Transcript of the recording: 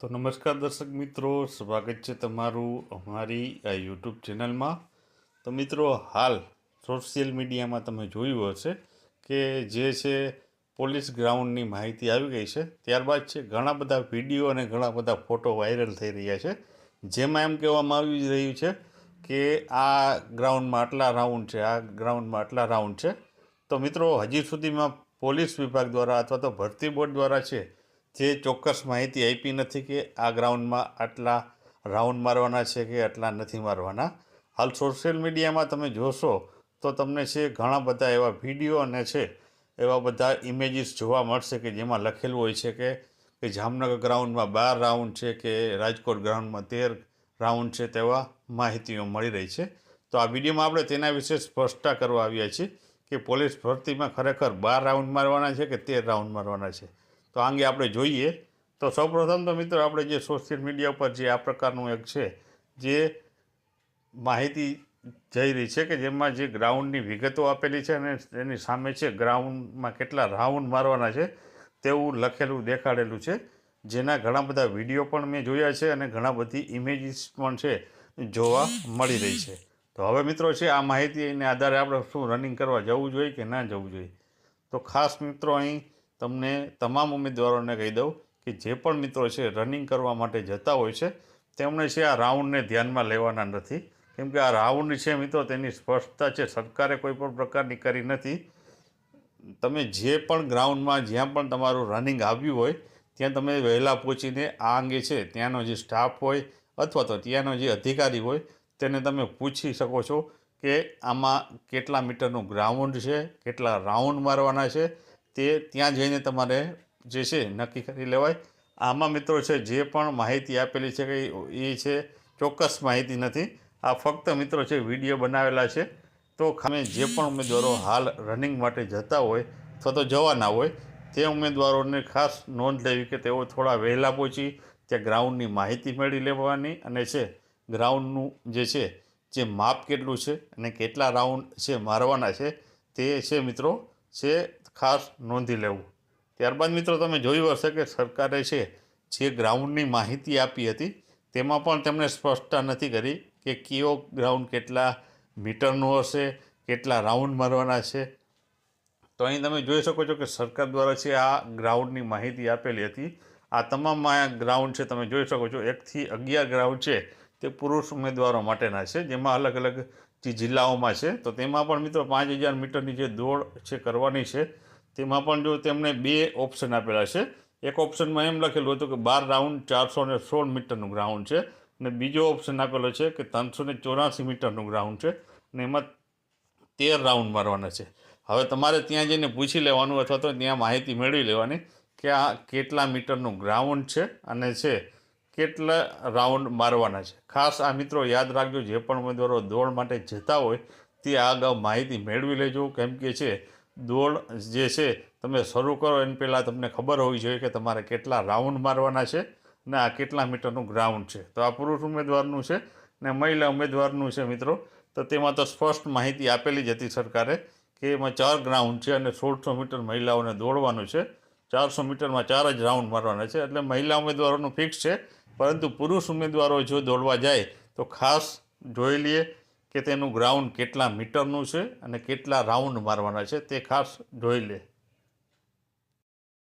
તો નમસ્કાર દર્શક મિત્રો, સ્વાગત છે તમારું અમારી આ યુટ્યુબ ચેનલમાં. તો મિત્રો, હાલ સોશિયલ મીડિયામાં તમે જોયું હશે કે જે છે પોલીસ ગ્રાઉન્ડની માહિતી આવી ગઈ છે. ત્યારબાદ છે ઘણા બધા વીડિયો અને ઘણા બધા ફોટો વાયરલ થઈ રહ્યા છે. જેમાં એમ કહેવામાં આવી રહ્યું છે કે આ ગ્રાઉન્ડમાં આટલા રાઉન્ડ છે, આ ગ્રાઉન્ડમાં આટલા રાઉન્ડ છે. તો મિત્રો, હજી સુધીમાં પોલીસ વિભાગ દ્વારા અથવા તો ભરતી બોર્ડ દ્વારા છે જે ચોક્કસ માહિતી આપી નથી કે આ ગ્રાઉન્ડમાં આટલા રાઉન્ડ મારવાના છે કે આટલા નથી મારવાના. હાલ સોશિયલ મીડિયામાં તમે જોશો તો તમને છે ઘણા બધા એવા વીડિયો અને છે એવા બધા ઇમેજીસ જોવા મળશે કે જેમાં લખેલું હોય છે કે કે જામનગર ગ્રાઉન્ડમાં બાર રાઉન્ડ છે કે રાજકોટ ગ્રાઉન્ડમાં તેર રાઉન્ડ છે તેવા માહિતીઓ મળી રહી છે. તો આ વિડીયોમાં આપણે તેના વિશે સ્પષ્ટતા કરવા આવ્યા છીએ કે પોલીસ ભરતીમાં ખરેખર બાર રાઉન્ડ મારવાના છે કે તેર રાઉન્ડ મારવાના છે. તો આ અંગે આપણે જોઈએ. તો સૌપ્રથમ તો મિત્રો આપણે જે સોશિયલ મીડિયા ઉપર જે આ પ્રકારનું એક છે, જે માહિતી જઈ રહી છે કે જેમાં જે ગ્રાઉન્ડની વિગતો આપેલી છે અને એની સામે છે ગ્રાઉન્ડમાં કેટલા રાઉન્ડ મારવાના છે તેવું લખેલું, દેખાડેલું છે. જેના ઘણા બધા વીડિયો પણ મેં જોયા છે અને ઘણા બધી ઇમેજીસ પણ છે જોવા મળી રહી છે. તો હવે મિત્રો છે આ માહિતીને આધારે આપણે શું રનિંગ કરવા જવું જોઈએ કે ના જવું જોઈએ? તો ખાસ મિત્રો અહીં તમને તમામ ઉમેદવારોને કહી દઉં કે જે પણ મિત્રો છે રનિંગ કરવા માટે જતા હોય છે, તેમણે છે આ રાઉન્ડને ધ્યાનમાં લેવાના નથી. કેમ કે આ રાઉન્ડ છે મિત્રો, તેની સ્પષ્ટતા છે, સરકારે કોઈ પણ પ્રકારની કરી નથી. તમે જે પણ ગ્રાઉન્ડમાં જ્યાં પણ તમારું રનિંગ આવ્યું હોય, ત્યાં તમે વહેલા પહોંચીને આ અંગે છે, ત્યાંનો જે સ્ટાફ હોય અથવા તો ત્યાંનો જે અધિકારી હોય, તેને તમે પૂછી શકો છો કે આમાં કેટલા મીટરનું ગ્રાઉન્ડ છે, કેટલા રાઉન્ડ મારવાના છે તે ત્યાં જઈને તમારે જે છે નક્કી કરી લેવાય. આમાં મિત્રો છે, જે પણ માહિતી આપેલી છે કે એ છે, ચોક્કસ માહિતી નથી. આ ફક્ત મિત્રો છે, વીડિયો બનાવેલા છે. તો અમે જે પણ ઉમેદવારો હાલ રનિંગ માટે જતા હોય અથવા તો જવાના હોય, તે ઉમેદવારોને ખાસ નોંધ લેવી કે તેઓ થોડા વહેલા પહોંચી ત્યાં ગ્રાઉન્ડની માહિતી મેળવી લેવાની અને છે ગ્રાઉન્ડનું જે છે, જે માપ કેટલું છે અને કેટલા રાઉન્ડ છે, મારવાના છે, તે છે મિત્રો છે ખાસ નોંધી લેવું. ત્યારબાદ મિત્રો તમે જોયું હશે કે સરકારે છે, જે ગ્રાઉન્ડની માહિતી આપી હતી, તેમાં પણ તેમણે સ્પષ્ટતા નથી કરી કે કયો ગ્રાઉન્ડ કેટલા મીટરનું હશે, કેટલા રાઉન્ડ મારવાના છે. તો અહીં તમે જોઈ શકો છો કે સરકાર દ્વારા છે આ ગ્રાઉન્ડની માહિતી આપેલી હતી, આ તમામ ગ્રાઉન્ડ છે તમે જોઈ શકો છો એકથી અગિયાર ગ્રાઉન્ડ છે તે પુરુષ ઉમેદવારો માટેના છે, જેમાં અલગ અલગ જે જિલ્લાઓમાં છે. તો તેમાં પણ મિત્રો પાંચ હજાર મીટરની જે દોડ છે કરવાની છે તેમાં પણ જો તેમણે બે ઓપ્શન આપેલા છે. એક ઓપ્શનમાં એમ લખેલું હતું કે બાર રાઉન્ડ ચારસો ને સોળ મીટરનું ગ્રાઉન્ડ છે અને બીજો ઓપ્શન આપેલો છે કે ત્રણસો ને ચોરાસી મીટરનું ગ્રાઉન્ડ છે અને એમાં તેર રાઉન્ડ મારવાના છે. હવે તમારે ત્યાં જઈને પૂછી લેવાનું અથવા તો ત્યાં માહિતી મેળવી લેવાની કે આ કેટલા મીટરનું ગ્રાઉન્ડ છે અને છે કેટલા રાઉન્ડ મારવાના છે. ખાસ આ મિત્રો યાદ રાખજો, જે પણ ઉમેદવારો દોડ માટે જતા હોય તે આ અગાઉ માહિતી મેળવી લેજો. કેમ કે છે દોડ જે છે, તમે શરૂ કરો, એની પહેલાં તમને ખબર હોવી જોઈએ કે તમારે કેટલા રાઉન્ડ મારવાના છે ને આ કેટલા મીટરનું ગ્રાઉન્ડ છે. તો આ પુરુષ ઉમેદવારનું છે ને મહિલા ઉમેદવારનું છે મિત્રો. તો તેમાં તો સ્પષ્ટ માહિતી આપેલી જ હતી સરકારે કે એમાં ચાર ગ્રાઉન્ડ છે અને સોળસો મીટર મહિલાઓને દોડવાનું છે. ચારસો મીટરમાં ચાર જ રાઉન્ડ મારવાના છે. એટલે મહિલા ઉમેદવારોનું ફિક્સ છે. પરંતુ પુરુષ ઉમેદવારો જો દોડવા જાય તો ખાસ જોઈ લઈએ કે તેનું ગ્રાઉન્ડ કેટલા મીટરનું છે અને કેટલા રાઉન્ડ મારવાના છે તે ખાસ જોઈ લે.